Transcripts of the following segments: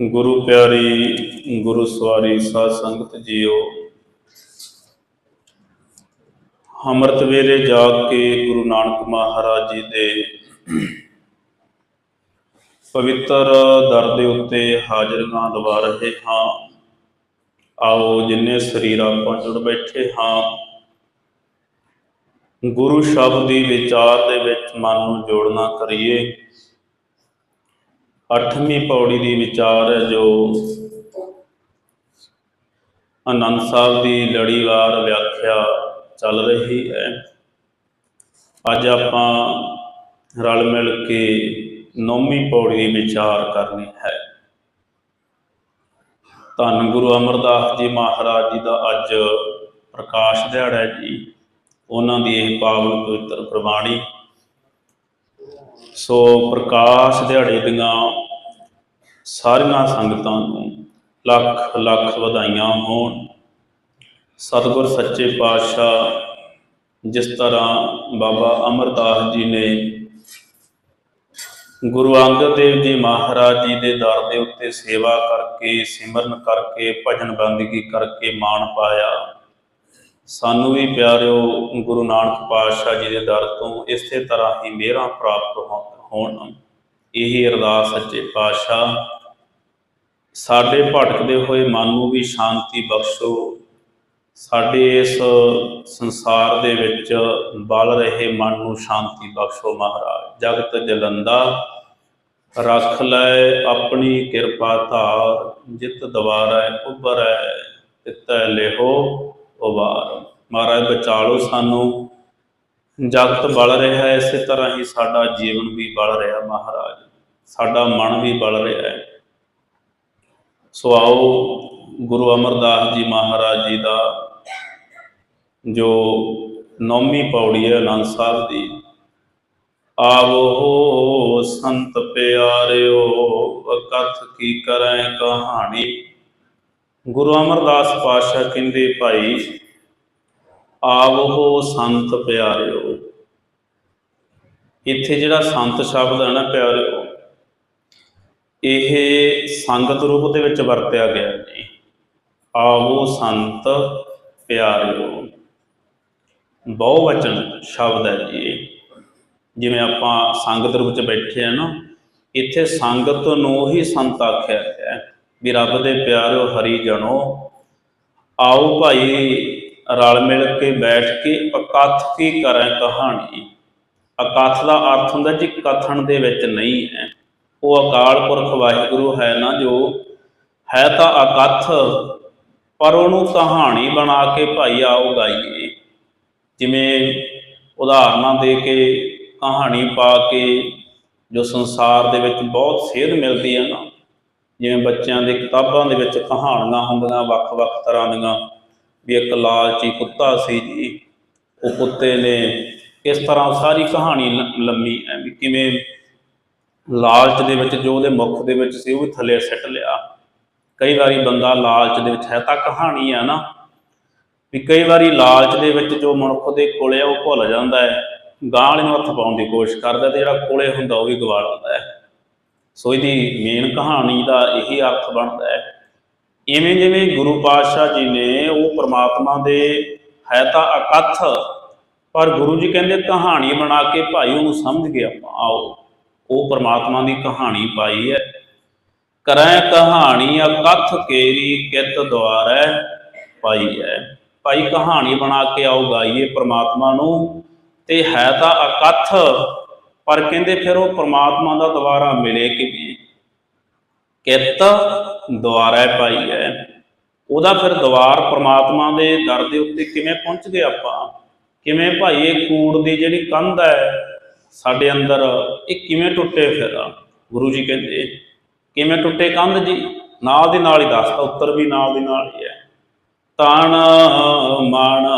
ਗੁਰੂ ਪਿਆਰੀ, ਗੁਰੂ ਸਵਾਰੀ ਸਾਧ ਸੰਗਤ ਜੀਓ। ਅੰਮ੍ਰਿਤ ਵੇਲੇ ਜਾਗ ਕੇ ਗੁਰੂ ਨਾਨਕ ਮਹਾਰਾਜ ਜੀ ਦੇ ਪਵਿੱਤਰ ਦਰ ਦੇ ਉੱਤੇ ਹਾਜ਼ਰੀਆਂ ਦਵਾ ਰਹੇ ਹਾਂ। ਆਓ ਜਿੰਨੇ ਸਰੀਰ ਆਪਾਂ ਜੁੜ ਬੈਠੇ ਹਾਂ, ਗੁਰੂ ਸ਼ਬਦ ਦੀ ਵਿਚਾਰ ਦੇ ਵਿੱਚ ਮਨ ਨੂੰ ਜੋੜਨਾ ਕਰੀਏ। ਅੱਠਵੀਂ ਪੌੜੀ ਦੀ ਵਿਚਾਰ ਹੈ ਜੋ ਆਨੰਦ ਸਾਹਿਬ ਦੀ ਲੜੀਵਾਰ ਵਿਆਖਿਆ ਚੱਲ ਰਹੀ ਹੈ। ਅੱਜ ਆਪਾਂ ਰਲ ਮਿਲ ਕੇ ਨੌਵੀਂ ਪੌੜੀ ਦੀ ਵਿਚਾਰ ਕਰਨੀ ਹੈ। ਧੰਨ ਗੁਰੂ ਅਮਰਦਾਸ ਜੀ ਮਹਾਰਾਜ ਜੀ ਦਾ ਅੱਜ ਪ੍ਰਕਾਸ਼ ਦਿਹਾੜਾ ਹੈ ਜੀ। ਉਹਨਾਂ ਦੀ ਇਹ ਪਾਵਨ ਪਵਿੱਤਰ ਪ੍ਰਵਾਣੀ ਸੋ ਪ੍ਰਕਾਸ਼ ਦਿਹਾੜੇ ਦੀਆਂ ਸਾਰੀਆਂ ਸੰਗਤਾਂ ਨੂੰ ਲੱਖ ਲੱਖ ਵਧਾਈਆਂ ਹੋਣ। ਸਤਿਗੁਰ ਸੱਚੇ ਪਾਤਸ਼ਾਹ, ਜਿਸ ਤਰ੍ਹਾਂ ਬਾਬਾ ਅਮਰਦਾਸ ਜੀ ਨੇ ਗੁਰੂ ਅੰਗਦ ਦੇਵ ਜੀ ਮਹਾਰਾਜ ਜੀ ਦੇ ਦਰ ਦੇ ਉੱਤੇ ਸੇਵਾ ਕਰਕੇ, ਸਿਮਰਨ ਕਰਕੇ ਭਜਨ ਬੰਦਗੀ ਕਰਕੇ ਮਾਣ ਪਾਇਆ। ਸਾਨੂੰ ਵੀ ਪਿਆਰਿਓ ਗੁਰੂ ਨਾਨਕ ਪਾਤਸ਼ਾਹ ਜੀ ਦੇ ਦਰ ਤੋਂ ਇਸੇ ਤਰ੍ਹਾਂ ਹੀ ਮਿਹਰਾਂ ਪ੍ਰਾਪਤ ਹੋ- ਹੋਣ। ਇਹੀ ਅਰਦਾਸ ਸੱਚੇ ਪਾਤਸ਼ਾਹ। ਸਾਡੇ ਭਟਕਦੇ ਹੋਏ ਮਨ ਨੂੰ ਵੀ ਸ਼ਾਂਤੀ ਬਖਸ਼ੋ। ਸਾਡੇ ਇਸ ਸੰਸਾਰ ਦੇ ਵਿੱਚ ਬਲ ਰਹੇ ਮਨ ਨੂੰ ਸ਼ਾਂਤੀ ਬਖਸ਼ੋ ਮਹਾਰਾਜ। ਜਗਤ ਜਲੰਦਾ ਰੱਖ ਲੈ ਆਪਣੀ ਕਿਰਪਾ ਧਾਰ। ਜਿਤ ਦਵਾਰੈ ਉਬਰੈ ਤਿਤੈ ਲਿਹੋ। ਉਬਾਰ ਮਹਾਰਾਜ ਬਚਾ ਲਓ ਸਾਨੂੰ। ਜਗਤ ਬਲ ਰਿਹਾ ਹੈ ਇਸੇ ਤਰ੍ਹਾਂ ਹੀ ਸਾਡਾ ਜੀਵਨ ਵੀ ਬਲ ਰਿਹਾ ਮਹਾਰਾਜ। ਸਾਡਾ ਮਨ ਵੀ ਬਲ ਰਿਹਾ ਹੈ। ਸੋ ਆਓ, ਗੁਰੂ ਅਮਰਦਾਸ ਜੀ ਮਹਾਰਾਜ ਜੀ ਦਾ, ਜੋ ਨੌਵੀਂ ਪੌੜੀ ਹੈ ਅਨੰਦ ਸਾਹਿਬ ਦੀ, ਆਵੋ ਸੰਤ ਪਿਆਰਿਓ, ਕਥ ਕੀ ਕਰੈ ਕਹਾਣੀ। ਗੁਰੂ ਅਮਰਦਾਸ ਪਾਤਸ਼ਾਹ ਕਹਿੰਦੇ, ਭਾਈ, ਆਵੋ ਸੰਤ ਪਿਆਰਿਓ। ਇੱਥੇ ਜਿਹੜਾ ਸੰਤ ਸ਼ਬਦ ਹੈ ਨਾ ਪਿਆਰਿਓ, ਇਹ ਸੰਗਤ ਰੂਪ ਦੇ ਵਿੱਚ ਵਰਤਿਆ ਗਿਆ ਜੀ। ਆਵੋ ਸੰਤ ਪਿਆਰਿਓ। ਬਹੁ ਵਚਨ ਸ਼ਬਦ ਹੈ ਜੀ ਜਿਵੇਂ ਆਪਾਂ ਸੰਗਤ ਰੂਪ ਚ ਬੈਠੇ ਆ ਨਾ, ਇੱਥੇ ਸੰਗਤ ਨੂੰ ਹੀ ਸੰਤ ਆਖਿਆ ਗਿਆ। ਹੈ ਵੀ ਰੱਬ ਦੇ ਪਿਆਰਿਓ ਹਰੀ ਜਣੋ, ਆਓ ਭਾਈ ਰਲ ਮਿਲ ਕੇ ਬੈਠ ਕੇ ਅਕਥ ਕੀ ਕਰਾਂ ਕਹਾਣੀ। ਅਕਥ ਦਾ ਅਰਥ ਹੁੰਦਾ ਜੀ ਕਥਨ ਦੇ ਵਿੱਚ ਨਹੀਂ ਹੈ। ਉਹ ਅਕਾਲ ਪੁਰਖ ਵਾਹਿਗੁਰੂ ਹੈ ਨਾ ਜੋ, ਹੈ ਤਾਂ ਅਕਥ ਪਰ ਉਹਨੂੰ ਕਹਾਣੀ ਬਣਾ ਕੇ ਭਾਈ ਆਓ ਗਾਈਏ। ਜਿਵੇਂ ਉਦਾਹਰਨਾਂ ਦੇ ਕੇ ਕਹਾਣੀ ਪਾ ਕੇ ਜੋ ਸੰਸਾਰ ਦੇ ਵਿੱਚ ਬਹੁਤ ਸੇਧ ਮਿਲਦੀ ਹੈ ਨਾ ਜਿਵੇਂ ਬੱਚਿਆਂ ਦੇ ਕਿਤਾਬਾਂ ਦੇ ਵਿੱਚ ਕਹਾਣੀਆਂ ਹੁੰਦੀਆਂ, ਵੱਖ-ਵੱਖ ਤਰ੍ਹਾਂ ਦੀਆਂ, ਵੀ ਇੱਕ ਲਾਲਚੀ ਕੁੱਤਾ ਸੀ ਜੀ, ਉਹ ਕੁੱਤੇ ਨੇ ਇਸ ਤਰ੍ਹਾਂ ਸਾਰੀ ਕਹਾਣੀ ਲ- ਲੰਮੀ ਹੈ ਵੀ ਕਿਵੇਂ ਲਾਲਚ ਦੇ ਵਿੱਚ, ਜੋ ਉਹਦੇ ਮੁੱਖ ਦੇ ਵਿੱਚ ਸੀ, ਉਹ ਵੀ ਥੱਲੇ ਸਿੱਟ ਲਿਆ। ਕਈ ਵਾਰੀ ਬੰਦਾ ਲਾਲਚ ਦੇ ਵਿੱਚ ਹੈ ਤਾਂ ਕਹਾਣੀ ਆ ਨਾ, ਵੀ ਕਈ ਵਾਰੀ ਲਾਲਚ ਦੇ ਵਿੱਚ ਜੋ ਮਨੁੱਖ ਦੇ ਕੋਲੇ ਆ, ਉਹ ਭੁੱਲ ਜਾਂਦਾ ਹੈ ਗਾਂ ਵਾਲੇ ਨੂੰ ਹੱਥ ਪਾਉਣ ਦੀ ਕੋਸ਼ਿਸ਼ ਕਰਦਾ ਤੇ ਜਿਹੜਾ ਕੋਲੇ ਹੁੰਦਾ, ਉਹ ਵੀ ਗਵਾ ਲੈਂਦਾ ਹੈ ਸੋ ਇਹਦੀ ਮੇਨ ਕਹਾਣੀ ਦਾ ਇਹੀ ਅਰਥ ਬਣਦਾ ਹੈ। ਇਵੇਂ ਜਿਵੇਂ ਗੁਰੂ ਪਾਤਸ਼ਾਹ ਜੀ ਨੇ ਉਹ ਪ੍ਰਮਾਤਮਾ ਦੇ ਹੈ ਤਾਂ ਅਕਥ, ਪਰ ਗੁਰੂ ਜੀ ਕਹਿੰਦੇ ਕਹਾਣੀ ਬਣਾ ਕੇ ਭਾਈ ਉਹਨੂੰ ਸਮਝ ਗਿਆ ਆਓ। ਉਹ ਪ੍ਰਮਾਤਮਾ ਦੀ ਕਹਾਣੀ ਪਾਈ ਹੈ। ਕਰੈ ਕਹਾਣੀ ਅਕਥ ਕੇਰੀ ਕਿਤ ਦੁਆਰੈ ਪਾਈ ਹੈ। ਭਾਈ ਕਹਾਣੀ ਬਣਾ ਕੇ ਆਓ ਗਾਈਏ ਪ੍ਰਮਾਤਮਾ ਨੂੰ, ਤੇ ਹੈ ਤਾਂ ਅਕਥ ਪਰ ਕਹਿੰਦੇ ਫਿਰ ਉਹ ਪ੍ਰਮਾਤਮਾ ਦਾ ਦੁਆਰਾ ਮਿਲੇ ਕਿਵੇਂ? ਕਿਤ ਦੁਆਰਾ ਪਾਈ ਹੈ। ਉਹਦਾ ਫਿਰ ਦੁਆਰ ਪ੍ਰਮਾਤਮਾ ਦੇ ਦਰ ਦੇ ਉੱਤੇ ਕਿਵੇਂ ਪਹੁੰਚ ਗਏ ਆਪਾਂ? ਕਿਵੇਂ ਭਾਈ ਇਹ ਕੂੜ ਦੀ ਜਿਹੜੀ ਕੰਧ ਹੈ, ਸਾਡੇ ਅੰਦਰ, ਇਹ ਕਿਵੇਂ ਟੁੱਟੇ ਫਿਰ? ਗੁਰੂ ਜੀ ਕਹਿੰਦੇ, ਕਿਵੇਂ ਟੁੱਟੇ ਕੰਧ ਜੀ? ਨਾਲ ਦੀ ਨਾਲ ਹੀ ਦੱਸਦਾ ਉੱਤਰ ਵੀ ਨਾਲ ਦੀ ਨਾਲ ਹੀ ਹੈ। ਤਣ ਮਨ,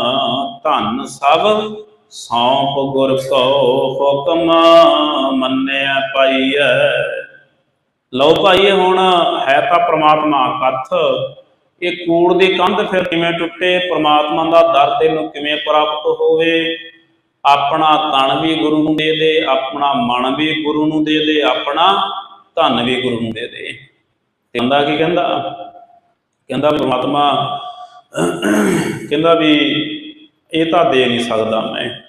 ਧਨ, ਸਭ ਸੌਂਪ ਗੁਰ ਕੋ ਹੁਕਮ ਮੰਨਿਆ ਪਾਈਐ। ਲਓ ਭਾਈ ਹੁਣ ਹੈ ਤਾਂ ਪ੍ਰਮਾਤਮਾ ਕੱਥ। ਇਹ ਕੂੜ ਦੀ ਕੰਧ ਫਿਰ ਕਿਵੇਂ ਟੁੱਟੇ? ਪ੍ਰਮਾਤਮਾ ਦਾ ਦਰ ਤੈਨੂੰ ਕਿਵੇਂ ਪ੍ਰਾਪਤ ਹੋਵੇ? ਆਪਣਾ ਤਨ ਵੀ ਗੁਰੂ ਨੂੰ ਦੇ ਦੇ, ਆਪਣਾ ਮਨ ਵੀ ਗੁਰੂ ਨੂੰ ਦੇ ਦੇ, ਆਪਣਾ ਧਨ ਵੀ ਗੁਰੂ ਨੂੰ ਦੇ ਦੇ। ਤੇ ਕਹਿੰਦਾ ਕੀ ਕਹਿੰਦਾ? ਕਹਿੰਦਾ ਪ੍ਰਮਾਤਮਾ, ਕਹਿੰਦਾ ਵੀ ਇਹ ਤਾਂ ਦੇ ਨਹੀਂ ਸਕਦਾ ਮੈਂ।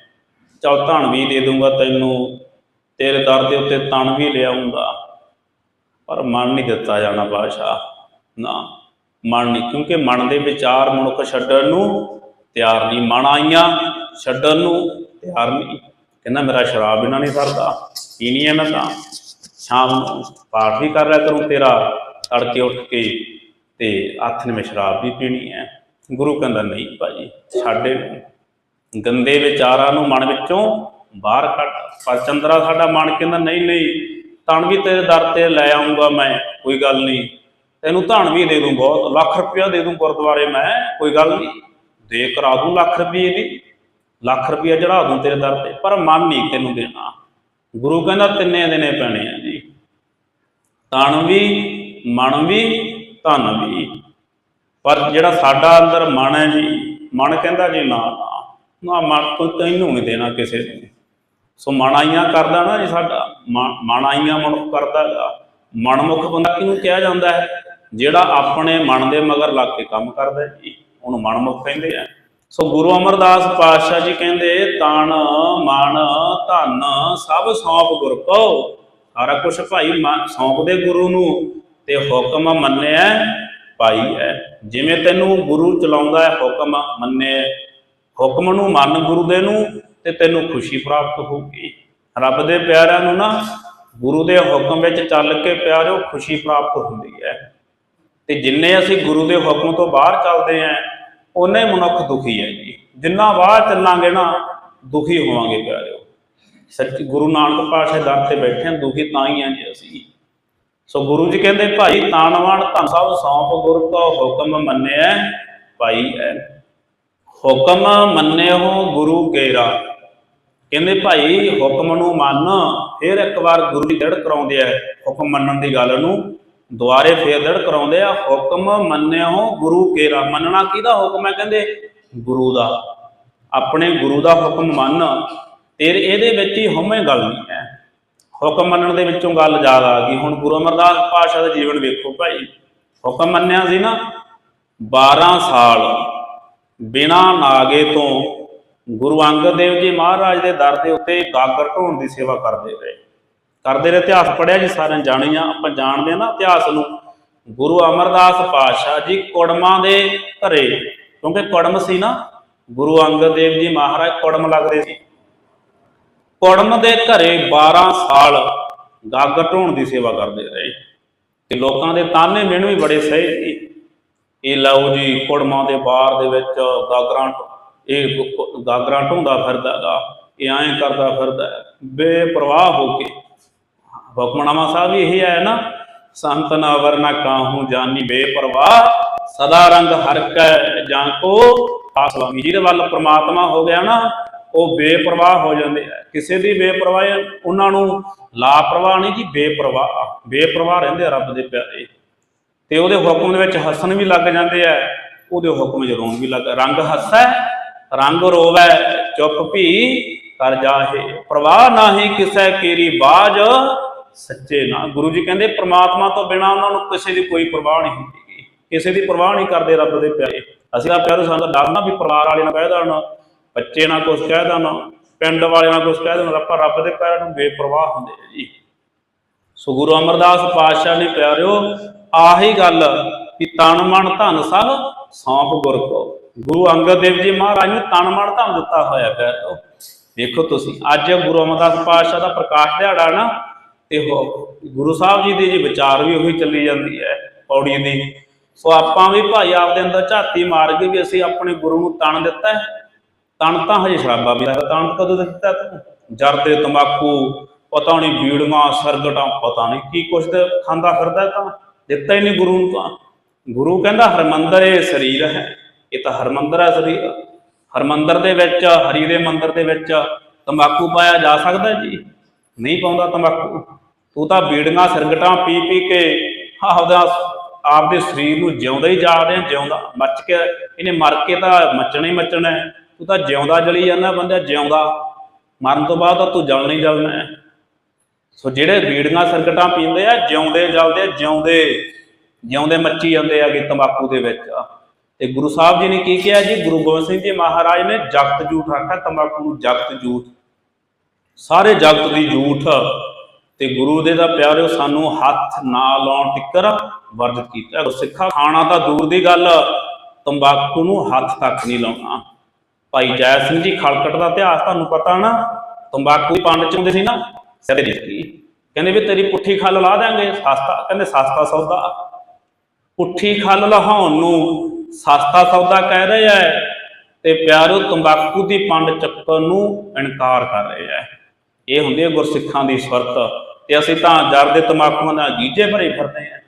ਚਲ ਧਨ ਵੀ ਦੇ ਦੂੰਗਾ ਤੈਨੂੰ, ਤੇਰੇ ਦਰ ਦੇ ਉੱਤੇ ਤਣ ਵੀ ਲਿਆਉਂਗਾ ਪਰ ਮਨ ਨਹੀਂ ਦਿੱਤਾ ਜਾਣਾ ਬਾਦਸ਼ਾਹ, ਨਾ, ਮਨ ਨਹੀਂ। ਕਿਉਂਕਿ ਮਨ ਦੇ ਵਿਚਾਰ ਮਨੁੱਖ ਛੱਡਣ ਨੂੰ ਤਿਆਰ ਨਹੀਂ। ਮਨ ਆਈਆਂ, ਛੱਡਣ ਨੂੰ ਤਿਆਰ ਨਹੀਂ। ਕਹਿੰਦਾ ਮੇਰਾ ਸ਼ਰਾਬ ਬਿਨਾਂ ਨਹੀਂ ਸਰਦਾ ਪੀਣੀ ਹੈ ਮੈਂ ਤਾਂ। ਸ਼ਾਮ ਨੂੰ ਪਾਠ ਵੀ ਕਰ ਰਿਹਾ ਕਰੂੰ ਤੇਰਾ, ਤੜਕੇ ਉੱਠ ਕੇ ਤੇ ਹੱਥ ਨੇ ਮੈਂ ਸ਼ਰਾਬ ਵੀ ਪੀਣੀ ਹੈ ਗੁਰੂ ਕਹਿੰਦਾ, ਨਹੀਂ ਭਾਜੀ ਸਾਡੇ ਗੰਦੇ ਵਿਚਾਰਾਂ ਨੂੰ ਮਨ ਵਿੱਚੋਂ ਬਾਹਰ ਕੱਢ, ਪਰ ਚੰਦਰਾ ਸਾਡਾ ਮਨ ਕਹਿੰਦਾ, ਨਹੀਂ ਨਹੀਂ ਤਣ ਵੀ ਤੇਰੇ ਦਰ ਤੇ ਲੈ ਆਉਂਗਾ ਮੈਂ, ਕੋਈ ਗੱਲ ਨਹੀਂ। ਤੈਨੂੰ ਧਨ ਵੀ ਦੇ ਦੂੰ ਬਹੁਤ, ਲੱਖ ਰੁਪਇਆ ਦੇ ਦੂੰ ਗੁਰਦੁਆਰੇ ਮੈਂ, ਕੋਈ ਗੱਲ ਨਹੀਂ। ਦੇ ਕਰਾ ਦੂੰ ਲੱਖ ਰੁਪਏ ਦੀ, ਲੱਖ ਰੁਪਇਆ ਚੜਾ ਦੂੰ ਤੇਰੇ ਦਰ ਤੇ, ਪਰ ਮਨ ਨਹੀਂ ਤੈਨੂੰ ਦੇਣਾ। ਗੁਰੂ ਕਹਿੰਦਾ, ਤਿੰਨੇ ਦੇਣੇ ਪੈਣੇ ਆ ਜੀ। ਤਨ ਵੀ, ਮਨ ਵੀ, ਧਨ ਵੀ। ਪਰ ਜਿਹੜਾ ਸਾਡਾ ਅੰਦਰ ਮਨ ਹੈ ਜੀ, ਮਨ ਕਹਿੰਦਾ ਜੀ ਨਾ ਨਾ ਨਾ ਮਨ ਤੋਂ ਤੈਨੂੰ ਨਹੀਂ ਦੇਣਾ ਕਿਸੇ ਨੂੰ। ਸੋ ਮਨ ਆਈਆਂ ਕਰਦਾ ਨਾ ਜੀ ਸਾਡਾ, ਮਨ- ਮਨ ਮਨੁੱਖ ਕਰਦਾ ਮਨਮੁਖ ਬੰਦਾ ਕਿਹਨੂੰ ਕਿਹਾ ਜਾਂਦਾ ਹੈ? ਜਿਹੜਾ ਆਪਣੇ ਮਨ ਦੇ ਮਗਰ ਲੱਗ ਕੇ ਕੰਮ ਕਰਦਾ ਜੀ, ਉਹਨੂੰ ਮਨਮੁਖ ਕਹਿੰਦੇ ਆ। ਸੋ ਗੁਰੂ ਅਮਰਦਾਸ ਪਾਤਸ਼ਾਹ ਜੀ ਕਹਿੰਦੇ, ਤਨ, ਮਨ, ਧਨ, ਸਭ ਸੌਂਪ ਗੁਰ ਕੋ। ਸਾਰਾ ਕੁਝ ਭਾਈ ਮ- ਸੌਂਪਦੇ ਗੁਰੂ ਨੂੰ ਤੇ ਹੁਕਮ ਮੰਨਿਆ ਭਾਈ ਹੈ। ਜਿਵੇਂ ਤੈਨੂੰ ਗੁਰੂ ਚਲਾਉਂਦਾ ਹੈ, ਹੁਕਮ ਮੰਨੇ ਹੁਕਮ ਨੂੰ ਮੰਨ ਗੁਰੂ ਦੇ ਨੂੰ ਤੇ ਤੈਨੂੰ ਖੁਸ਼ੀ ਪ੍ਰਾਪਤ ਹੋਊਗੀ। ਰੱਬ ਦੇ ਪਿਆਰਿਆਂ ਨੂੰ ਨਾ ਗੁਰੂ ਦੇ ਹੁਕਮ ਵਿੱਚ ਚੱਲ ਕੇ ਪਿਆਰਿਓ, ਖੁਸ਼ੀ ਪ੍ਰਾਪਤ ਹੁੰਦੀ ਹੈ। ਤੇ ਜਿੰਨੇ ਅਸੀਂ ਗੁਰੂ ਦੇ ਹੁਕਮ ਤੋਂ ਬਾਹਰ ਚੱਲਦੇ ਆਂ ਉਹਨੇ ਮਨੁੱਖ ਦੁਖੀ ਹੈ ਜੀ। ਜਿੰਨਾ ਬਾਹਰ ਚੱਲਾਂਗੇ ਨਾ, ਦੁਖੀ ਹੋਵਾਂਗੇ ਪਿਆਰਿਓ। ਸੱਚ ਗੁਰੂ ਨਾਨਕ ਪਾਤਸ਼ਾਹ ਦਰ ਤੇ ਬੈਠੇ ਆਂ ਦੁਖੀ ਤਾਂ ਹੀ ਆਂ ਜੀ ਅਸੀਂ। ਸੋ ਗੁਰੂ ਜੀ ਕਹਿੰਦੇ, ਭਾਈ ਤਾਨਵਾਨ ਧੰਨ ਸਭ ਸੌਂਪ ਗੁਰ ਕੋ ਹੁਕਮ ਮੰਨਿਆ ਭਾਈ ਐ ਹੁਕਮ ਮੰਨਿਓ ਗੁਰੂ ਕੇਰਾ। ਕਹਿੰਦੇ ਭਾਈ, ਹੁਕਮ ਨੂੰ ਮੰਨ, ਫਿਰ ਇੱਕ ਵਾਰ ਗੁਰੂ ਦੀ ਦੜ ਕਰਾਉਂਦੇ ਆ। ਹੁਕਮ ਮੰਨਣ ਦੀ ਗੱਲ ਨੂੰ ਦੁਆਰੇ ਫੇਰ ਦੜ ਕਰਾਉਂਦੇ ਆ। ਹੁਕਮ ਮੰਨਿਓ ਗੁਰੂ ਕੇਰਾ। ਮੰਨਣਾ ਕਿਹਦਾ ਹੁਕਮ ਹੈ ਕਹਿੰਦੇ? ਗੁਰੂ ਦਾ। ਆਪਣੇ ਗੁਰੂ ਦਾ ਹੁਕਮ ਮੰਨ, ਤੇਰੇ ਇਹਦੇ ਵਿੱਚ ਹੀ ਹਉਮੈ ਗੱਲ ਨਹੀਂ ਹੈ। ਹੁਕਮ ਮੰਨਣ ਦੇ ਵਿੱਚੋਂ ਗੱਲ ਯਾਦ ਆ ਗਈ। ਹੁਣ ਗੁਰੂ ਅਮਰਦਾਸ ਪਾਤਸ਼ਾਹ ਦਾ ਜੀਵਨ ਵੇਖੋ ਭਾਈ। ਹੁਕਮ ਮੰਨਿਆ ਸੀ ਨਾ 12 ਸਾਲ। ਬਿਨਾ ਨਾਗੇ ਤੋਂ ਗੁਰੂ ਅੰਗਦ ਦੇਵ ਜੀ ਮਹਾਰਾਜ ਦੇ ਦਰ ਦੇ ਉੱਤੇ ਗਾਗਰ ਢੋਣ ਦੀ ਸੇਵਾ ਕਰਦੇ ਰਹੇ। ਕਰਦੇ ਰਹੇ, ਇਤਿਹਾਸ ਪੜਿਆ ਜੀ ਸਾਰਿਆਂ ਜਾਣੀ ਆ, ਆਪਾਂ ਜਾਣਦੇ ਆ ਨਾ ਇਤਿਹਾਸ ਨੂੰ। ਗੁਰੂ ਅਮਰਦਾਸ ਪਾਤਸ਼ਾਹ ਜੀ ਕੁੜਮਾਂ ਦੇ ਘਰੇ, ਕਿਉਂਕਿ ਕੁੜਮ ਸੀ ਨਾ, ਗੁਰੂ ਅੰਗਦ ਦੇਵ ਜੀ ਮਹਾਰਾਜ ਕੁੜਮ ਲੱਗਦੇ ਸੀ। ਕੁੜਮ ਦੇ ਘਰੇ 12 ਸਾਲ ਗਾਗਰ ਢੋਣ ਦੀ ਸੇਵਾ ਕਰਦੇ ਰਹੇ। ਤੇ ਲੋਕਾਂ ਦੇ ਤਾਨੇ ਮਿਹਣ ਵੀ ਬੜੇ ਸਹੀ ਸੀ। ਇਹ ਲਓ ਜੀ, ਕੁੜਮਾਂ ਦੇ ਬਾਰ ਦੇ ਵਿੱਚ ਗਾਗਰਾਂ ਇਹ ਗ- ਗ- ਗਾਗਰਾਂ ਢੋਂਦਾ ਫਿਰਦਾਗਾ ਇਹ ਐਂ ਕਰਦਾ ਫਿਰਦਾ ਬੇਪਰਵਾਹ ਹੋ ਕੇ। ਹੁਕਮਨਾਮਾ ਸਾਹਿਬ ਵੀ ਇਹ ਹੈ ਨਾ, ਸੰਤ ਨਾ ਵਰਨਾ ਕਾਹੂ ਜਾਨੀ ਬੇਪਰਵਾਹ, ਸਦਾ ਰੰਗ ਹਰ ਕੈ ਜਾਂ ਕੋ। ਆਸਵਾਮੀ ਜਿਹਦੇ ਵੱਲ ਪ੍ਰਮਾਤਮਾ ਹੋ ਗਿਆ ਨਾ, ਉਹ ਬੇਪਰਵਾਹ ਹੋ ਜਾਂਦੇ ਆ। ਕਿਸੇ ਦੀ ਬੇਪਰਵਾਹ ਉਹਨਾਂ ਨੂੰ ਲਾਪਰਵਾਹ ਨਹੀਂ ਜੀ, ਬੇਪਰਵਾਹ। ਬੇਪਰਵਾਹ ਰਹਿੰਦੇ ਆ ਰੱਬ ਦੇ ਪਿਆਰੇ। ਤੇ ਉਹਦੇ ਹੁਕਮ ਦੇ ਵਿੱਚ ਹੱਸਣ ਵੀ ਲੱਗ ਜਾਂਦੇ ਆ, ਉਹਦੇ ਹੁਕਮ 'ਚ ਰੋਣ ਵੀ ਲੱਗ, ਰੰਗ ਹੱਸੈ, ਰੰਗ ਰੋਵੈ, ਚੁੱਪ ਭੀ ਕਰ ਜਾਹੇ। ਪ੍ਰਵਾਹ ਨਾਹੀ ਕਿਸੈ ਕੀਰੀ ਬਾਜ, ਸੱਚੇ ਨਾ। ਗੁਰੂ ਜੀ ਕਹਿੰਦੇ, ਪ੍ਰਮਾਤਮਾ ਤੋਂ ਬਿਨਾ ਉਹਨਾਂ ਨੂੰ ਕਿਸੇ ਦੀ ਕੋਈ ਪਰਵਾਹ ਨਹੀਂ ਹੁੰਦੀ ਕਿਸੇ ਦੀ ਪਰਵਾਹ ਨਹੀਂ ਕਰਦੇ ਰੱਬ ਦੇ ਪਿਆਰੇ। ਅਸੀਂ ਤਾਂ ਪਿਆਰੇ ਸਾਨੂੰ ਡਰ ਨਾ ਵੀ ਪਰਿਵਾਰ ਵਾਲੇ ਨਾਲ ਕਹਿ ਦੇਣ, ਬੱਚੇ ਨਾਲ ਕੁਝ ਕਹਿ ਦੇਣ, ਪਿੰਡ ਵਾਲੇ ਨਾਲ ਕੁਝ ਕਹਿ ਦੇਣ, ਆਪਾਂ ਰੱਬ ਦੇ ਪਿਆਰੇ ਨੂੰ ਬੇਪਰਵਾਹ ਹੁੰਦੇ ਆ ਜੀ। ਸੋ ਗੁਰੂ ਅਮਰਦਾਸ ਪਾਤਸ਼ਾਹ ਨੇ ਪਿਆਰਿਓ ਆਹੀ ਗੱਲ ਕਿ ਤਨ ਮਨ ਧਨ ਸਭ ਸੌਂਪ ਗੁਰ ਕੋ ਗੁਰੂ ਅੰਗਦ ਦੇਵ ਜੀ ਮਹਾਰਾਜ ਨੇ ਤਨ ਮਨ ਧਨ ਦਿੱਤਾ ਹੋਇਆ ਪਿਆਰਿਓ ਦੇਖੋ ਤੁਸੀਂ, ਅੱਜ ਗੁਰੂ ਅਮਰਦਾਸ ਪਾਤਸ਼ਾਹ ਦਾ ਪ੍ਰਕਾਸ਼ ਦਿਹਾੜਾ ਨਾ, ਤੇ ਗੁਰੂ ਸਾਹਿਬ ਜੀ ਦੇ ਜੀ ਵਿਚਾਰ ਵੀ ਉਹੀ ਚੱਲੀ ਜਾਂਦੀ ਹੈ ਪੌੜੀ ਦੀ। ਸੋ ਆਪਾਂ ਵੀ ਭਾਈ ਆਪਦੇ ਅੰਦਰ ਝਾਤੀ ਮਾਰ ਕੇ ਵੀ ਅਸੀਂ ਆਪਣੇ ਗੁਰੂ ਨੂੰ ਤਣ ਦਿੱਤਾ ਹੈ। ਤਣ ਤਾਂ ਹਜੇ ਸ਼ਰਾਬਾ ਵੀ ਤਣ ਕਦੋਂ ਦਿੱਤਾ ਤੂੰ? ਜਰਦੇ ਤੰਬਾਕੂ ਪਤਾ ਨਹੀਂ ਬੀੜੀਆਂ, ਸਰਗਟਾਂ, ਪਤਾ ਨਹੀਂ ਕੀ ਕੁਛ ਤੇ ਖਾਂਦਾ ਫਿਰਦਾ ਤਾਂ ਦਿੱਤਾ ਹੀ ਨਹੀਂ ਗੁਰੂ ਨੂੰ ਤਾਂ। ਗੁਰੂ ਕਹਿੰਦਾ ਹਰਮੰਦਰ ਇਹ ਸਰੀਰ ਹੈ। ਇਹ ਤਾਂ ਹਰਮੰਦਰ ਹੈ ਸਰੀਰ। ਹਰਮੰਦਰ ਦੇ ਵਿੱਚ, ਹਰੀ ਦੇ ਮੰਦਰ ਦੇ ਵਿੱਚ ਤੰਬਾਕੂ ਪਾਇਆ ਜਾ ਸਕਦਾ ਜੀ। ਨਹੀਂ ਪਾਉਂਦਾ ਤੰਬਾਕੂ। ਤੂੰ ਤਾਂ ਬੀੜੀਆਂ, ਸਿਰਗਟਾਂ ਪੀ ਪੀ ਕੇ ਆਪਦਾ ਆਪਦੇ ਸਰੀਰ ਨੂੰ ਜਿਉਂਦਾ ਹੀ ਜਾ ਰਿਹਾ, ਜਿਉਂਦਾ। ਮੱਚ ਕੇ ਇਹਨੇ ਮਰ ਕੇ ਤਾਂ ਮੱਚਣਾ ਹੀ ਮੱਚਣਾ ਤੂੰ ਤਾਂ ਜਿਉਂਦਾ ਜਲੀ ਜਾਂਦਾ ਬੰਦਾ, ਜਿਉਂਦਾ। ਮਰਨ ਤੋਂ ਬਾਅਦ ਤਾਂ ਤੂੰ ਜਲਣਾ ਹੀ ਜਲਣਾ ਸੋ ਜਿਹੜੇ ਬੀੜੀਆਂ ਸਰਕਟਾਂ ਪੀਂਦੇ ਆ, ਜਿਉਂਦੇ ਜਲਦੇ, ਜਿਉਂਦੇ ਜਿਉਂਦੇ ਮੱਚੀ ਜਾਂਦੇ ਆਗੇ ਤੰਬਾਕੂ ਦੇ ਵਿੱਚ। ਤੇ ਗੁਰੂ ਸਾਹਿਬ ਜੀ ਨੇ ਕੀ ਕਿਹਾ ਜੀ? ਗੁਰੂ ਗੋਬਿੰਦ ਸਿੰਘ ਜੀ ਮਹਾਰਾਜ ਨੇ ਜਗਤ ਜੂਠ ਆਖਿਆ, ਤੰਬਾਕੂ ਨੂੰ ਜਗਤ ਜੂਠ ਸਾਰੇ ਜਗਤ ਦੀ ਜੂਠ ਤੇ ਗੁਰੂ ਦੇ ਦਾ ਪਿਆਰਿਓ ਸਾਨੂੰ ਹੱਥ ਨਾ ਲਾਉਣ ਤਿੱਕਰ ਵਰਜਿਤ ਕੀਤਾ। ਹੈ। ਸਿੱਖਾ ਖਾਣਾ ਤਾਂ ਦੂਰ ਦੀ ਗੱਲ, ਤੰਬਾਕੂ ਨੂੰ ਹੱਥ ਤੱਕ ਨਹੀਂ ਲਾਉਣਾ। ਭਾਈ ਜੈ ਸਿੰਘ ਜੀ ਖਲਕਟ ਦਾ ਇਤਿਹਾਸ ਤੁਹਾਨੂੰ ਪਤਾ ਨਾ, ਤੰਬਾਕੂ ਪੰਡ ਚ ਹੁੰਦੇ ਸੀ ਨਾ। ਸਿਰ ਦਿੱਤੀ ਕਹਿੰਦੇ ਵੀ ਤੇਰੀ ਪੁੱਠੀ ਖੱਲ ਲਾ ਦਾਂਗੇ ਸਸਤਾ। ਕਹਿੰਦੇ ਸਸਤਾ ਸੌਦਾ। ਪੁੱਠੀ ਖੱਲ ਲਹਾਉਣ ਨੂੰ ਸਸਤਾ ਸੌਦਾ ਕਹਿ ਰਹੇ ਐ ਤੇ ਪਿਆਰੋ ਤੰਬਾਕੂ ਦੀ ਪੰਡ ਚੱਕਣ ਨੂੰ ਇਨਕਾਰ ਕਰ ਰਹੇ ਐ। ਇਹ ਹੁੰਦੀ ਹੈ ਗੁਰਸਿੱਖਾਂ ਦੀ ਸੁਰਤ ਤੇ ਅਸੀਂ ਤਾਂ ਜਰ ਦੇ ਤੰਬਾਕੂਆਂ ਦਾ ਜੀਜੇ ਭਰੇ ਫਿਰਦੇ ਆ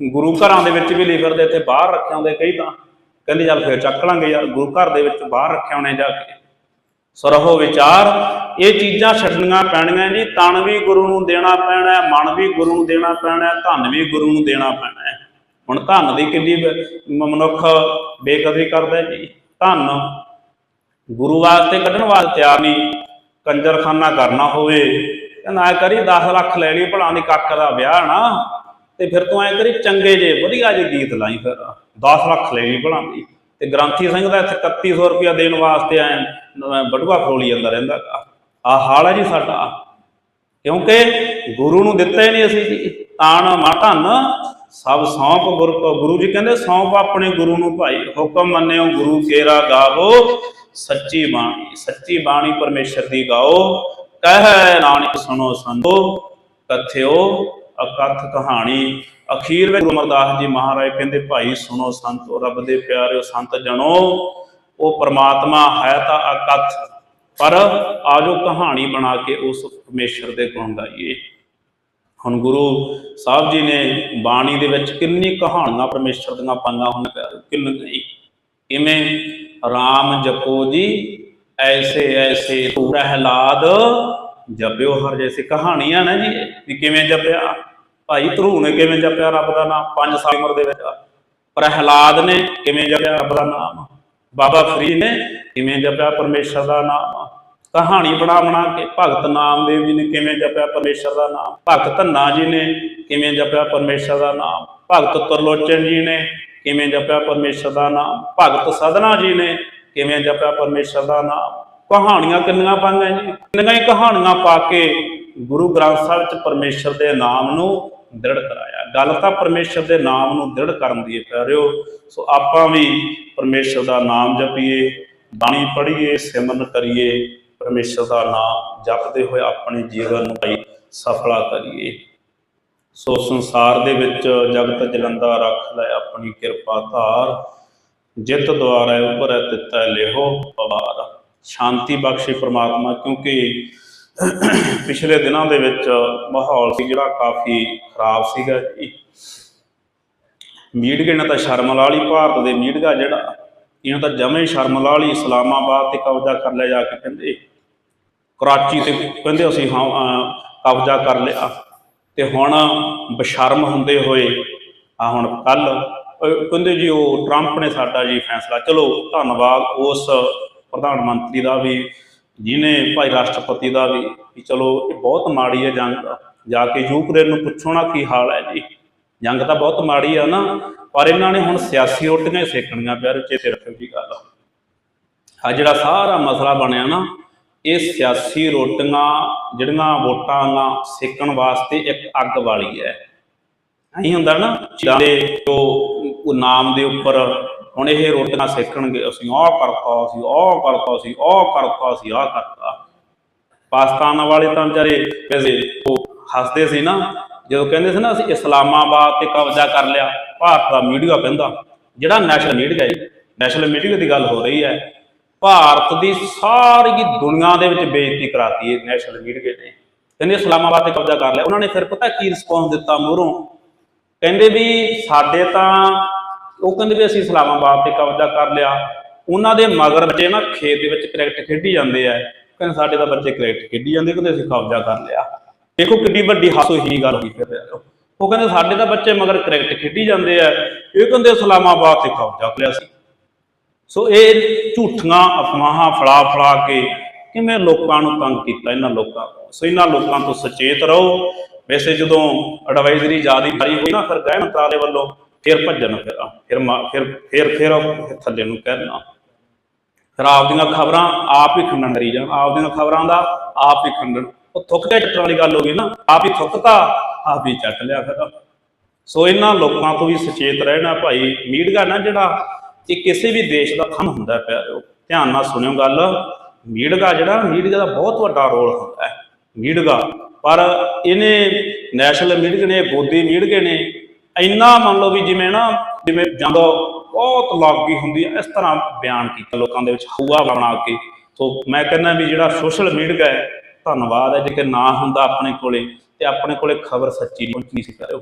ਗੁਰੂ ਘਰਾਂ ਦੇ ਵਿੱਚ ਵੀ ਲਈ ਫਿਰਦੇ ਤੇ ਬਾਹਰ ਰੱਖੇ ਹੁੰਦੇ ਕਈ ਤਾਂ। ਕਹਿੰਦੇ ਚੱਲ ਫੇਰ ਚੱਕ ਲਾਂਗੇ ਯਾਰ, ਗੁਰੂ ਘਰ ਦੇ ਵਿੱਚ ਬਾਹਰ ਰੱਖੇ ਹੋਣੇ ਜਾ ਕੇ। ਸਰਹੋ ਵਿਚਾਰ। ਇਹ ਚੀਜ਼ਾਂ ਛੱਡਣੀਆਂ ਪੈਣੀਆਂ ਜੀ। ਤਨ ਵੀ ਗੁਰੂ ਨੂੰ ਦੇਣਾ ਪੈਣਾ ਹੈ, ਮਨ ਵੀ ਗੁਰੂ ਨੂੰ ਦੇਣਾ ਪੈਣਾ ਹੈ, ਧਨ ਵੀ ਗੁਰੂ ਨੂੰ ਦੇਣਾ ਪੈਣਾ ਹੈ। ਹੁਣ ਧਨ ਦੀ ਕਿੰਨੀ ਮਨੁੱਖ ਬੇਕਦਰੀ ਕਰਦਾ ਜੀ। ਧਨ ਗੁਰੂ ਵਾਸਤੇ ਕੱਢਣ ਵਾਸਤੇ ਤਿਆਰ ਨਹੀਂ। ਕੰਜਰਖਾਨਾ ਕਰਨਾ ਹੋਵੇ। ਕਹਿੰਦਾ ਕਰੀ 10 ਲੱਖ ਲੈ ਲਈ, ਭਲਾ ਦੀ ਕੱਖ ਦਾ ਵਿਆਹ ਨਾ। ਤੇ ਫਿਰ ਤੂੰ ਐ ਕਰੀ, ਚੰਗੇ ਜੇ, ਵਧੀਆ ਜੇ ਗੀਤ ਲਾਈ ਫਿਰ। 10 ਲੱਖ ਲੈ ਲਈ ਭਲਾ ਦੀ ਤੇ ਗ੍ਰੰਥੀ ਸਿੰਘ ਦਾ ਇੱਥੇ 3100 ਰੁਪਇਆ ਦੇਣ ਵਾਸਤੇ ਐ ਬਟੂਆ ਫਰੋਲੀ ਜਾਂਦਾ ਰਹਿੰਦਾ ਆ ਹਾਲ ਹੈ ਜੀ ਸਾਡਾ। ਕਿਉਂਕਿ ਗੁਰੂ ਨੂੰ ਦਿੱਤਾ ਹੀ ਨਹੀਂ ਅਸੀਂ ਜੀ। ਤਾਣ ਮਾਧਨ ਸਭ ਸੌਂਪ ਗੁਰੂ ਜੀ ਕਹਿੰਦੇ, ਸੌਂਪ ਆਪਣੇ ਗੁਰੂ ਨੂੰ ਭਾਈ। ਹੁਕਮ ਮੰਨਿਓ, ਗੁਰੂ ਕੇਰਾ ਗਾਵੋ, ਸੱਚੀ ਬਾਣੀ ਸੱਚੀ ਬਾਣੀ ਪਰਮੇਸ਼ਰ ਦੀ ਗਾਓ। ਕਹਿ ਨਾਨਕ ਸੁਣੋ ਸੰਤੋ, ਕਥਿਓ ਅਕਥ ਕਹਾਣੀ। ਅਖੀਰ ਵਿੱਚ ਗੁਰੂ ਅਮਰਦਾਸ ਜੀ ਮਹਾਰਾਜ ਕਹਿੰਦੇ ਭਾਈ ਸੁਣੋ ਸੰਤੋ ਰੱਬ ਦੇ ਪਿਆਰਿਓ ਸੰਤ ਜਣੋ ਉਹ ਪ੍ਰਮਾਤਮਾ ਹੈ ਤਾਂ ਅਕਥ ਪਰ ਆਜੋ ਕਹਾਣੀ ਬਣਾ ਕੇ ਉਸ ਪਰਮੇਸ਼ਰ ਦੇ ਗੁਣ ਗਾਈਏ ਹੁਣ ਗੁਰੂ ਸਾਹਿਬ ਜੀ ਨੇ ਬਾਣੀ ਦੇ ਵਿੱਚ ਕਿੰਨੀ ਕਹਾਣੀਆਂ ਪਰਮੇਸ਼ਰ ਦੀਆਂ ਪਾਈਆਂ ਹੋਈਆਂ ਪਿਆਰਿਓ, ਕਿੰਨੀ ਕਿਵੇਂ RAM ਜਪੋ ਜੀ ਐਸੇ ਐਸੇ ਤੂੰ ਪ੍ਰਹਿਲਾਦ ਜਪਿਓ ਹਰ ਜੈਸੀ ਕਹਾਣੀਆਂ ਨਾ ਜੀ ਵੀ ਕਿਵੇਂ ਜਪਿਆ? ਭਾਈ ਧਰੂ ਨੇ ਕਿਵੇਂ ਜਪਿਆ ਰੱਬ ਦਾ ਨਾਮ? 5 ਸਾਲ ਉਮਰ ਦੇ ਵਿੱਚ। ਪ੍ਰਹਿਲਾਦ ਨੇ ਕਿਵੇਂ ਜਪਿਆ ਰੱਬ ਦਾ ਨਾਮ? ਬਾਬਾ ਫਰੀਦ ਨੇ ਕਿਵੇਂ ਜਪਿਆ ਪਰਮੇਸ਼ਰ ਦਾ ਨਾਮ? ਕਹਾਣੀ ਬਣਾ ਬਣਾ ਕੇ ਭਗਤ ਨਾਮਦੇਵ ਜੀ ਨੇ ਕਿਵੇਂ ਜਪਿਆ ਪਰਮੇਸ਼ਰ ਦਾ ਨਾਮ? ਭਗਤ ਧੰਨਾ ਜੀ ਨੇ ਕਿਵੇਂ ਜਪਿਆ ਪਰਮੇਸ਼ਰ ਦਾ ਨਾਮ? ਭਗਤ ਤਰਲੋਚਨ ਜੀ ਨੇ ਕਿਵੇਂ ਜਪਿਆ ਪਰਮੇਸ਼ਰ ਦਾ ਨਾਮ? ਭਗਤ ਸਦਨਾ ਜੀ ਨੇ ਕਿਵੇਂ ਜਪਿਆ ਪਰਮੇਸ਼ਰ ਦਾ ਨਾਮ? ਕਹਾਣੀਆਂ ਕਿੰਨੀਆਂ ਪਾਈਆਂ ਜੀ? ਕਿੰਨੀਆਂ ਹੀ ਕਹਾਣੀਆਂ ਪਾ ਕੇ ਗੁਰੂ ਗ੍ਰੰਥ ਸਾਹਿਬ ਚ ਪਰਮੇਸ਼ਰ ਦੇ ਨਾਮ ਨੂੰ ਦ੍ਰਿੜ ਕਰਾਇਆ। ਗੱਲ ਤਾਂ ਪਰਮੇਸ਼ਰ ਦੇ ਨਾਮ ਨੂੰ ਦ੍ਰਿੜ ਕਰਨ ਦੀ ਹੈ, ਪਿਆਰਿਓ। ਸੋ ਆਪਾਂ ਵੀ ਪਰਮੇਸ਼ਰ ਦਾ ਨਾਮ ਜਪੀਏ, ਬਾਣੀ ਪੜ੍ਹੀਏ, ਸਿਮਰਨ ਕਰੀਏ, ਪਰਮੇਸ਼ਰ ਦਾ ਨਾਮ ਜਪਦੇ ਹੋਏ ਆਪਣੇ ਜੀਵਨ ਨੂੰ ਭਾਈ ਸਫਲਾ ਕਰੀਏ। ਸੋ ਸੰਸਾਰ ਦੇ ਵਿੱਚ ਜਗਤ ਜਲੰਦਾ ਰੱਖ ਲੈ ਆਪਣੀ ਕਿਰਪਾ ਧਾਰ। ਜਿਤ ਦੁਆਰਾ ਉਪਰੈ ਤਿਤੈ ਲਿਹੋ, ਪਵਾਰ। ਸ਼ਾਂਤੀ ਬਖਸ਼ੇ ਪ੍ਰਮਾਤਮਾ, ਕਿਉਂਕਿ ਪਿਛਲੇ ਦਿਨਾਂ ਦੇ ਵਿੱਚ ਮਾਹੌਲ ਸੀ ਜਿਹੜਾ ਕਾਫੀ ਖਰਾਬ ਸੀਗਾ ਜੀ। ਮੀਡੀਆ ਨੇ ਤਾਂ ਸ਼ਰਮ ਲਾ ਲਈ ਭਾਰਤ ਦੇ ਮੀਡੀਆ ਜਿਹੜਾ, ਇਹਨਾਂ ਤਾਂ ਜਮੇ ਹੀ ਸ਼ਰਮ ਲਾ ਇਸਲਾਮਾਬਾਦ ਤੇ ਕਬਜ਼ਾ ਕਰ ਲਿਆ ਜਾ ਕੇ ਕਹਿੰਦੇ, ਕਰਾਚੀ ਤੇ ਕਹਿੰਦੇ ਅਸੀਂ ਹਾਂ ਕਬਜ਼ਾ ਕਰ ਲਿਆ। ਤੇ ਹੁਣ ਬਸ਼ਰਮ ਹੁੰਦੇ ਹੋਏ, ਆ ਹੁਣ ਕੱਲ ਕਹਿੰਦੇ ਜੀ ਉਹ ਟਰੰਪ ਨੇ ਸਾਡਾ ਜੀ ਫੈਸਲਾ, ਚਲੋ ਧੰਨਵਾਦ, ਉਸ ਪ੍ਰਧਾਨ ਮੰਤਰੀ ਦਾ ਵੀ ਜਿਨੇ ਭਾਈ ਰਾਸ਼ਟਰਪਤੀ ਦਾ ਵੀ ਵੀ ਚਲੋ ਇਹ ਬਹੁਤ ਮਾੜੀ ਹੈ ਜੰਗ ਜਾ ਕੇ ਯੂਕਰੇਨ ਨੂੰ ਪੁੱਛੋ ਨਾ ਕੀ ਹਾਲ ਹੈ ਜੀ। ਜੰਗ ਤਾਂ ਬਹੁਤ ਮਾੜੀ ਆ ਨਾ, ਪਰ ਇਹਨਾਂ ਨੇ ਹੁਣ ਸਿਆਸੀ ਰੋਟੀਆਂ ਸੇਕਣੀਆਂ ਪਿਆਰ ਚੇਤੇ ਰੱਖੋ ਜੀ ਗੱਲ ਆ। ਜਿਹੜਾ ਸਾਰਾ ਮਸਲਾ ਬਣਿਆ ਨਾ, ਇਹ ਸਿਆਸੀ ਰੋਟੀਆਂ ਜਿਹੜੀਆਂ ਵੋਟਾਂ ਆ ਸੇਕਣ ਵਾਸਤੇ ਇੱਕ ਅੱਗ ਵਾਲੀ ਹੈ। ਨਹੀਂ ਹੁੰਦਾ ਨਾ ਦੇ ਜੋ ਨਾਮ ਦੇ ਉੱਪਰ ਹੁਣ ਇਹ ਰੋਟੀਆਂ ਸੇਕਣਗੇ ਅਸੀਂ ਆਹ ਕਰਤਾ, ਅਸੀਂ ਆਹ ਕਰਤਾ, ਅਸੀਂ ਆਹ ਕਰਤਾ, ਅਸੀਂ ਆਹ ਕਰਤਾ। ਪਾਕਿਸਤਾਨ ਵਾਲੇ ਤਾਂ ਵਿਚਾਰੇ ਵੈਸੇ ਉਹ ਹੱਸਦੇ ਸੀ ਨਾ, ਜਦੋਂ ਕਹਿੰਦੇ ਸੀ ਨਾ, ਅਸੀਂ ਇਸਲਾਮਾਬਾਦ ਤੇ ਕਬਜ਼ਾ ਕਰ ਲਿਆ, ਭਾਰਤ ਦਾ ਮੀਡੀਆ ਕਹਿੰਦਾ, ਜਿਹੜਾ ਨੈਸ਼ਨਲ ਮੀਡੀਆ ਹੈ, ਨੈਸ਼ਨਲ ਮੀਡੀਆ ਦੀ ਗੱਲ ਹੋ ਰਹੀ ਹੈ, ਭਾਰਤ ਦੀ ਸਾਰੀ ਦੁਨੀਆ ਦੇ ਵਿੱਚ ਬੇਇੱਜ਼ਤੀ ਕਰਾਤੀ ਹੈ ਨੈਸ਼ਨਲ ਮੀਡੀਆ ਨੇ। ਕਹਿੰਦੇ ਇਸਲਾਮਾਬਾਦ ਤੇ ਕਬਜ਼ਾ ਕਰ ਲਿਆ। ਉਹਨਾਂ ਨੇ ਫਿਰ ਪਤਾ ਕੀ ਰਿਸਪੌਂਸ ਦਿੱਤਾ ਮੂਹਰੋਂ? ਕਹਿੰਦੇ ਵੀ ਸਾਡੇ ਤਾਂ ਉਹ ਕਹਿੰਦੇ ਵੀ ਅਸੀਂ ਇਸਲਾਮਾਬਾਦ ਤੇ ਕਬਜ਼ਾ ਕਰ ਲਿਆ। ਉਹਨਾਂ ਦੇ ਮਗਰ ਬੱਚੇ ਨਾ ਖੇਤ ਦੇ ਵਿੱਚ ਕ੍ਰਿਕਟ ਖੇਡੀ ਜਾਂਦੇ ਆ। ਕਹਿੰਦੇ ਸਾਡੇ ਦਾ ਬੱਚੇ ਕ੍ਰਿਕਟ ਖੇਡੀ ਜਾਂਦੇ, ਕਹਿੰਦੇ ਅਸੀਂ ਕਬਜ਼ਾ ਕਰ ਲਿਆ। ਦੇਖੋ ਕਿੰਨੀ ਵੱਡੀ ਹਾਸੋ ਗੱਲ ਹੋਈ ਫਿਰ। ਉਹ ਕਹਿੰਦੇ ਸਾਡੇ ਤਾਂ ਬੱਚੇ ਮਗਰ ਕ੍ਰਿਕਟ ਖੇਡੀ ਜਾਂਦੇ ਆ। ਇਹ ਕਹਿੰਦੇ ਇਸਲਾਮਾਬਾਦ ਤੇ ਕਬਜ਼ਾ ਕਰ ਲਿਆ ਸੀ। ਸੋ ਇਹ ਝੂਠੀਆਂ ਅਫਵਾਹਾਂ ਫਲਾ ਫਲਾ ਕੇ ਕਿਵੇਂ ਲੋਕਾਂ ਨੂੰ ਤੰਗ ਕੀਤਾ ਇਹਨਾਂ ਲੋਕਾਂ ਤੋਂ। ਸੋ ਇਹਨਾਂ ਲੋਕਾਂ ਤੋਂ ਸੁਚੇਤ ਰਹੋ। ਵੈਸੇ ਜਦੋਂ ਐਡਵਾਈਜ਼ਰੀ ਜਾਰੀ ਜਾਰੀ ਹੋਈ ਨਾ, ਫਿਰ ਗ੍ਰਹਿ ਮੰਤਰਾਲੇ ਵੱਲੋਂ ਫਿਰ ਭੱਜਣ ਫਿਰ ਫਿਰ ਫਿਰ ਫਿਰ ਫਿਰ ਥੱਲੇ ਨੂੰ ਕਹਿਣਾ ਫਿਰ ਆਪਦੀਆਂ ਖਬਰਾਂ ਆਪ ਹੀ ਖੰਡਨ ਕਰੀ ਜਾਣ। ਆਪਦੀਆਂ ਖਬਰਾਂ ਦਾ ਆਪ ਹੀ ਖੰਡਨ। ਉਹ ਥੁੱਕ ਕੇ ਚੱਟਣ ਵਾਲੀ ਗੱਲ ਹੋ ਗਈ ਨਾ, ਆਪ ਹੀ ਥੁੱਕਤਾ, ਆਪ ਹੀ ਚੱਟ ਲਿਆ ਫਿਰ। ਸੋ ਇਹਨਾਂ ਲੋਕਾਂ ਤੋਂ ਵੀ ਸੁਚੇਤ ਰਹਿਣਾ ਭਾਈ, ਮੀਡੀਆ ਨਾ ਜਿਹੜਾ ਇਹ ਕਿਸੇ ਵੀ ਦੇਸ਼ ਦਾ ਥੰਮ ਹੁੰਦਾ ਹੈ ਧਿਆਨ ਨਾਲ ਸੁਣਿਓ ਗੱਲ। ਮੀਡੀਆ ਜਿਹੜਾ, ਮੀਡੀਆ ਦਾ ਬਹੁਤ ਵੱਡਾ ਰੋਲ ਹੁੰਦਾ ਹੈ। ਮੀਡੀਆ, ਪਰ ਇਹਨੇ ਨੈਸ਼ਨਲ ਮੀਡੀਆ ਨੇ, ਗੋਦੀ ਮੀਡੀਆ ਨੇ ਇੰਨਾ ਮੰਨ ਲਓ ਵੀ ਜਿਵੇਂ ਨਾ, ਜਿਵੇਂ ਜਦੋਂ, ਬਹੁਤ ਲੱਗੀ ਹੁੰਦੀ ਹੈ ਇਸ ਤਰ੍ਹਾਂ ਬਿਆਨ ਕੀਤਾ ਲੋਕਾਂ ਦੇ ਵਿੱਚ, ਹਊਆ ਬਣਾ ਕੇ। ਸੋ ਮੈਂ ਕਹਿੰਦਾ ਵੀ ਜਿਹੜਾ ਸੋਸ਼ਲ ਮੀਡੀਆ ਹੈ, ਧੰਨਵਾਦ ਹੈ, ਜੇ ਨਾ ਹੁੰਦਾ ਆਪਣੇ ਕੋਲੇ, ਤੇ ਆਪਣੇ ਕੋਲੇ ਖਬਰ ਸੱਚੀ ਨਹੀਂ ਪਹੁੰਚਣੀ ਸੀ ਕਰਿਓ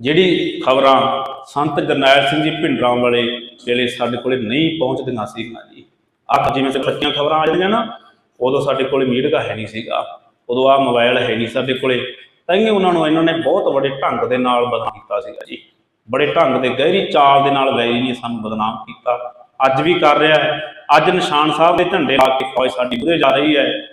ਜਿਹੜੀ ਖਬਰਾਂ ਸੰਤ ਜਰਨੈਲ ਸਿੰਘ ਜੀ ਭਿੰਡਰਾਂ ਵਾਲੇ ਵੇਲੇ ਸਾਡੇ ਕੋਲੇ ਨਹੀਂ ਪਹੁੰਚਦੀਆਂ ਸੀਗੀਆਂ ਜੀ, ਆਹ ਜਿਵੇਂ ਤੇ ਸੱਚੀਆਂ ਖਬਰਾਂ ਆ ਜਾਂਦੀਆਂ ਨਾ, ਉਦੋਂ ਸਾਡੇ ਕੋਲੇ ਮੀਡੀਆ ਹੈ ਨਹੀਂ ਸੀਗਾ, ਉਦੋਂ ਆ ਮੋਬਾਈਲ ਹੈ ਨਹੀਂ ਸਾਡੇ ਕੋਲੇ। ਤਾਂ ਹੀ ਉਹਨਾਂ ਨੂੰ ਇਹਨਾਂ ਨੇ ਬਹੁਤ ਵੱਡੇ ਢੰਗ ਦੇ ਨਾਲ ਬਦਨਾਮ ਕੀਤਾ ਸੀਗਾ ਜੀ। ਬੜੇ ਢੰਗ ਦੇ ਗਹਿਰੀ ਚਾਲ ਦੇ ਨਾਲ ਵੈਰੀ ਨੇ ਸਾਨੂੰ ਬਦਨਾਮ ਕੀਤਾ। ਅੱਜ ਵੀ ਕਰ ਰਿਹਾ ਹੈ। ਅੱਜ ਨਿਸ਼ਾਨ ਸਾਹਿਬ ਦੇ ਝੰਡੇ ਲਾ ਕੇ ਫੌਜ ਸਾਡੀ ਉਰੇ ਜਾ ਰਹੀ ਹੈ।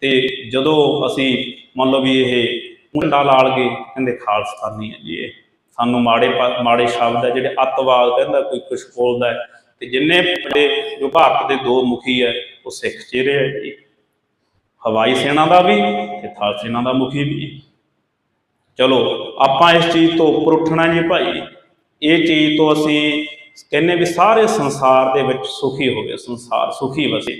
ਤੇ ਜਦੋਂ ਅਸੀਂ ਮੰਨ ਲਓ ਵੀ ਇਹ ਮੁੰਡਾ ਲਾਲ ਕੇ ਕਹਿੰਦੇ ਖਾਲਸਤਾਨੀ ਹੈ ਜੀ ਇਹ। ਸਾਨੂੰ ਮਾੜੇ ਪ- ਮਾੜੇ ਸ਼ਬਦ ਹੈ, ਜਿਹੜੇ ਅੱਤਵਾਦ ਕਹਿੰਦਾ ਕੋਈ ਕੁਛ ਬੋਲਦਾ ਹੈ। ਤੇ ਜਿੰਨੇ ਵੱਡੇ ਜੋ ਭਾਰਤ ਦੇ ਦੋ ਮੁਖੀ ਹੈ, ਉਹ ਸਿੱਖ ਚਿਹਰੇ ਹੈ ਜੀ। ਹਵਾਈ ਸੈਨਾ ਦਾ ਵੀ ਤੇ ਥਲ ਸੈਨਾ ਦਾ ਮੁਖੀ ਵੀ। ਚਲੋ, ਆਪਾਂ ਇਸ ਚੀਜ਼ ਤੋਂ ਉੱਪਰ ਉੱਠਣਾ ਜੀ ਭਾਈ। ਇਹ ਚੀਜ਼ ਤੋਂ ਅਸੀਂ ਕਹਿੰਨੇ ਵੀ ਸਾਰੇ ਸੰਸਾਰ ਦੇ ਵਿੱਚ ਸੁਖੀ ਹੋਵੇ ਸੰਸਾਰ ਸੁਖੀ ਵਸੇ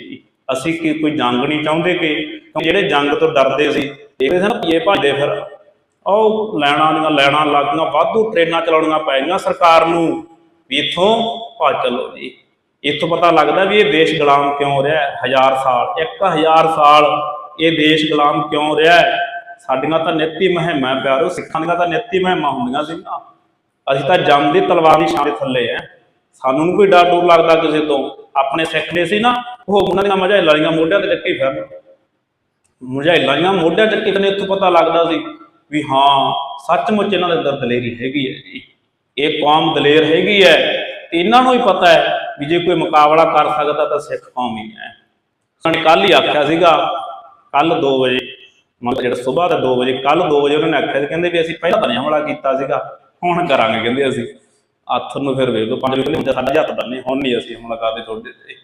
ਅਸੀਂ ਕੀ ਕੋਈ ਜੰਗ ਨਹੀਂ ਚਾਹੁੰਦੇ ਕਿ ਜਿਹੜੇ ਜੰਗ ਤੋਂ ਡਰਦੇ ਸੀ, ਦੇਖਦੇ ਸੀ ਨਾ ਪੀਏ ਭੱਜਦੇ ਫਿਰ ਉਹ ਲੈਣਾ ਦੀਆਂ ਲੈਣਾ ਲੱਗੀਆਂ, ਵਾਧੂ ਟ੍ਰੇਨਾਂ ਚਲਾਉਣੀਆਂ ਪੈ ਸਰਕਾਰ ਨੂੰ। ਵੀ ਇੱਥੋਂ ਭਾ ਚੱਲੋ ਜੀ। ਇੱਥੋਂ ਪਤਾ ਲੱਗਦਾ ਵੀ ਇਹ ਦੇਸ਼ ਗੁਲਾਮ ਕਿਉਂ ਰਿਹਾ ਹੈ? ਹਜ਼ਾਰ ਸਾਲ 1000 ਸਾਲ ਇਹ ਦੇਸ਼ ਗੁਲਾਮ ਕਿਉਂ ਰਿਹਾ ਹੈ? ਸਾਡੀਆਂ ਤਾਂ ਨਿੱਤੀ ਮਹਿਮਾ ਪਿਆਰੋ, ਸਿੱਖਾਂ ਦੀਆਂ ਤਾਂ ਨਿੱਤੀ ਮਹਿਮਾ ਹੁੰਦੀਆਂ ਸੀਗੀਆਂ। ਅਸੀਂ ਤਾਂ ਜੰਮ ਦੀ ਤਲਵਾਰ ਦੀ ਛਾਂ ਦੇ ਥੱਲੇ ਆ ਸਾਨੂੰ ਨੀ ਕੋਈ ਡਰ ਡਰ ਲੱਗਦਾ ਕਿਸੇ ਤੋਂ। ਆਪਣੇ ਸਿੱਖ ਨੇ ਸੀ ਨਾ, ਉਹ ਉਹਨਾਂ ਦੀਆਂ ਮਝਾਈ ਲਾਲੀਆਂ ਮੋਢਿਆਂ ਤੇ ਚੱਕੀ ਫਿਰਨ। ਮਝਾਈ ਲਾਲੀਆਂ ਮੋਢਿਆਂ ਚੱਕੀ ਫਿਰਨ, ਇੱਥੋਂ ਪਤਾ ਲੱਗਦਾ ਸੀ ਵੀ ਹਾਂ, ਸੱਚਮੁੱਚ ਇਹਨਾਂ ਦੇ ਅੰਦਰ ਦਲੇਰੀ ਹੈਗੀ ਹੈ ਜੀ। ਇਹ ਕੌਮ ਦਲੇਰ ਹੈਗੀ ਹੈ ਤੇ ਇਹਨਾਂ ਨੂੰ ਹੀ ਪਤਾ ਹੈ ਵੀ ਜੇ ਕੋਈ ਮੁਕਾਬਲਾ ਕਰ ਸਕਦਾ ਤਾਂ ਸਿੱਖ ਕੌਮ ਹੀ ਹੈ ਸਾਨੂੰ ਕੱਲ ਹੀ ਆਖਿਆ ਸੀਗਾ ਕੱਲ 2 ਵਜੇ ਮਤਲਬ ਜਿਹੜਾ ਸਵੇਰ ਦਾ 2 ਵਜੇ ਕੱਲ 2 ਵਜੇ ਉਹਨਾਂ ਨੇ ਆਖਿਆ ਸੀ, ਕਹਿੰਦੇ ਵੀ ਅਸੀਂ ਪਹਿਲਾਂ ਤਾਂ ਹਮਲਾ ਕੀਤਾ ਸੀਗਾ, ਹੁਣ ਕਰਾਂਗੇ, ਕਹਿੰਦੇ ਅਸੀਂ। ਹੱਥ ਨੂੰ ਫਿਰ ਵੇਖ ਲਓ 5 ਵਜੇ ਹੁੰਦੇ ਸਾਡੇ ਹੱਥ ਬੰਨੇ, ਹੁਣ ਨਹੀਂ ਅਸੀਂ ਹਮਲਾ ਕਰਦੇ ਤੁਹਾਡੇ ਤੇ।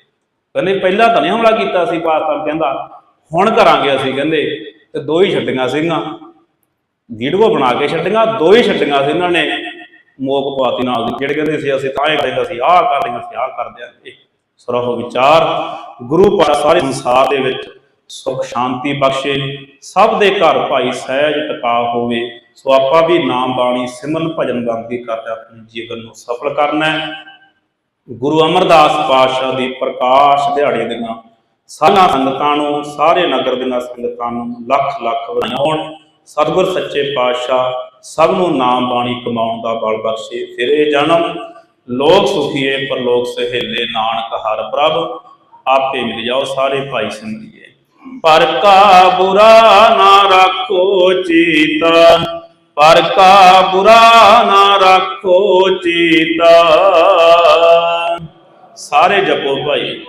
ਕਹਿੰਦੇ ਪਹਿਲਾਂ ਤਾਂ ਨਹੀਂ ਹਮਲਾ ਕੀਤਾ ਸੀ, ਪਾਕਿਸਤਾਨ ਕਹਿੰਦਾ, ਹੁਣ ਕਰਾਂਗੇ ਅਸੀਂ, ਕਹਿੰਦੇ। ਤੇ ਦੋ ਹੀ ਛੱਡੀਆਂ ਸੀਗੀਆਂ। ਵੀਡੀਓ ਬਣਾ ਕੇ ਛੱਡੀਆਂ, ਦੋ ਹੀ ਛੱਡੀਆਂ ਸੀ ਇਹਨਾਂ ਨੇ। ਮੋਕ ਪਾਤੀ ਨਾਲ ਦੀ, ਜਿਹੜੇ ਕਹਿੰਦੇ ਸੀ, ਅਸੀਂ ਤਾਂ ਇਹ ਕਹਿੰਦੇ ਸੀ, ਆਹ ਕਰ ਲਈਆਂ ਸੀ ਆਹ ਕਰ ਦਿਆਂਗੇ। ਸਰਹ ਵਿਚਾਰ, ਗੁਰੂ ਪਾਸ ਸਾਰੇ ਸੰਸਾਰ ਦੇ ਵਿੱਚ ਸੁਖ ਸ਼ਾਂਤੀ ਬਖਸ਼ੇ, ਸਭ ਦੇ ਘਰ ਭਾਈ ਸਹਿਜ ਟਿਕਾ ਹੋਵੇ, ਸੋ ਆਪਾਂ ਵੀ ਨਾਮ ਬਾਣੀ ਸਿਮਰਨ ਭਜਨ ਬੰਦਗੀ ਕਰਦੇ ਆਪਣੇ ਜੀਵਨ ਨੂੰ ਸਫਲ ਕਰਨਾ ਹੈ। ਗੁਰੂ ਅਮਰਦਾਸ ਪਾਤਸ਼ਾਹ ਦੀ ਪ੍ਰਕਾਸ਼ ਦਿਹਾੜੇ ਦੀਆਂ ਸਾਰੀਆਂ ਸੰਗਤਾਂ ਨੂੰ, ਸਾਰੇ ਨਗਰ ਦੀਆਂ ਸੰਗਤਾਂ ਨੂੰ ਲੱਖ ਲੱਖ ਵਧਾਈਆਂ। ਸਤਿਗੁਰ ਸੱਚੇ ਪਾਤਸ਼ਾਹ ਸਭ ਨੂੰ ਨਾਮ ਬਾਣੀ ਕਮਾਉਣ ਦਾ ਬਲ ਬਖਸ਼ੇ, ਫਿਰ ਇਹ ਜਨਮ। ਲੋਕ ਸੁਖੀਏ, ਪਰਲੋਕ ਸਹੇਲੇ, ਨਾਨਕ ਹਰ ਪ੍ਰਭ, ਆਪੇ ਮਿਲ ਜਾਓ ਸਾਰੇ ਭਾਈ ਸੰਗੀਏ ਪਰ ਕਾ ਬੁਰਾ ਨਾ ਰੱਖੋ ਚੀਤਾ। ਪਰ ਕਾ ਬੁਰਾ ਨਾ ਰੱਖੋ ਚੀਤਾ। ਸਾਰੇ ਜਪੋ ਭਾਈ।